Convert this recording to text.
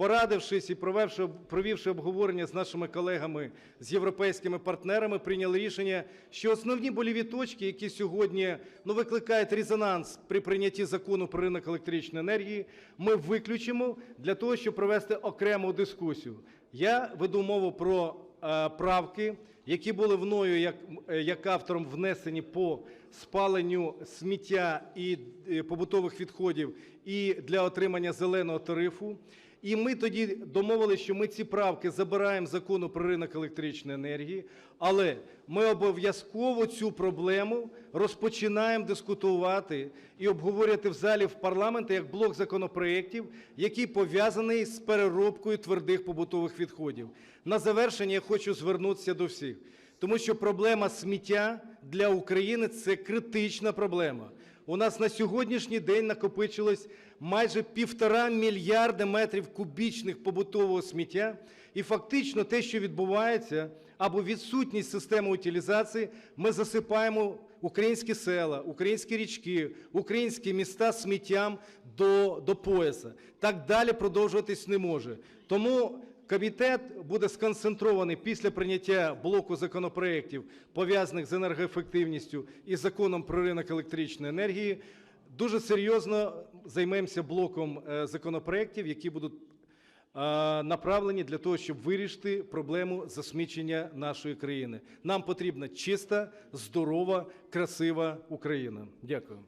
Порадившись і провівши, обговорення з нашими колегами, з європейськими партнерами, прийняли рішення, що основні боліві точки, які сьогодні ну, викликають резонанс при прийнятті закону про ринок електричної енергії, ми виключимо для того, щоб провести окрему дискусію. Я веду мову про е, правки, які були мною як, е, як автором внесені по спаленню сміття і е, побутових відходів і для отримання зеленого тарифу. І ми тоді домовилися, що ми ці правки забираємо з закону про ринок електричної енергії, але ми обов'язково цю проблему розпочинаємо дискутувати і обговорювати в залі в парламенті як блок законопроєктів, який пов'язаний з переробкою твердих побутових відходів. На завершення я хочу звернутися до всіх, тому що проблема сміття для України – це критична проблема. У нас на сьогоднішній день накопичилось майже півтора мільярда метрів кубічних побутового сміття, і фактично те, що відбувається, або відсутність системи утилізації, ми засипаємо українські села, українські річки, українські міста сміттям до, до пояса. Так далі продовжуватись не може. Тому Комітет буде сконцентрований після прийняття блоку законопроєктів, пов'язаних з енергоефективністю і законом про ринок електричної енергії. Дуже серйозно займемося блоком е, законопроєктів, які будуть е, направлені для того, щоб вирішити проблему засмічення нашої країни. Нам потрібна чиста, здорова, красива Україна. Дякую.